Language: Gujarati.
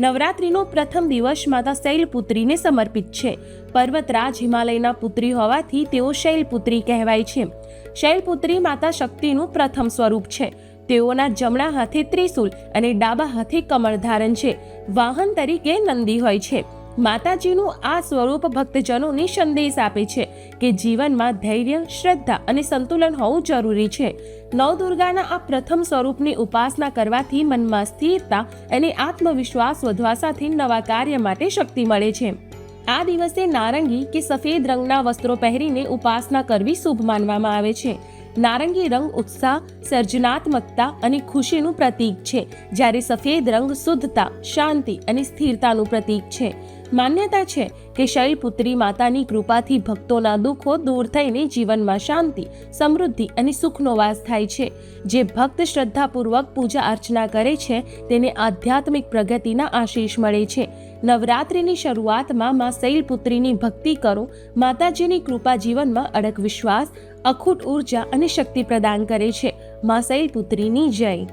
નવરાત્રિનો પ્રથમ દિવસ માતા શૈલપુત્રીને સમર્પિત છે. પર્વતરાજ હિમાલયના પુત્રી હોવાથી તેઓ શૈલપુત્રી કહેવાય છે. શૈલપુત્રી માતા શક્તિનું પ્રથમ સ્વરૂપ છે. તેઓના જમણા હાથે ત્રિશુલ અને ડાબા હાથે કમળ ધારણ છે. વાહન તરીકે નંદી હોય છે. માતાજીનું આ સ્વરૂપ ભક્તજનોને સંદેશ આપે છે કે જીવનમાં ધૈર્ય, શ્રદ્ધા અને સંતુલન હોવું જરૂરી છે. નવદુર્ગાના આ પ્રથમ સ્વરૂપની ઉપાસના કરવાથી મનમાં સ્થિરતા અને આત્મવિશ્વાસ વધવા સાથે નવા કાર્ય માટે શક્તિ મળે છે. આ દિવસે નારંગી કે સફેદ રંગના વસ્ત્રો પહેરીને ઉપાસના કરવી શુભ માનવામાં આવે છે. નારંગી રંગ ઉત્સાહ, સર્જનાત્મકતા અને ખુશીનું પ્રતીક છે. જ્યારે સફેદ રંગ શુદ્ધતા, શાંતિ અને સ્થિરતાનું પ્રતીક છે. માન્યતા છે કે શૈલપુત્રી માતાની કૃપાથી ભક્તોના દુઃખો દૂર થઈને જીવનમાં શાંતિ, સમૃદ્ધિ અને સુખનો વાસ થાય છે. જે ભક્ત શ્રદ્ધાપૂર્વક પૂજા અર્ચના કરે છે, તેને આધ્યાત્મિક પ્રગતિના આશીષ મળે છે. નવરાત્રિની શરૂઆતમાં માં શૈલપુત્રીની ભક્તિ કરો, માતાજીની કૃપા જીવનમાં અડક વિશ્વાસ, અખૂટ ઊર્જા અને શક્તિ પ્રદાન કરે છે. માં શૈલપુત્રીની જય.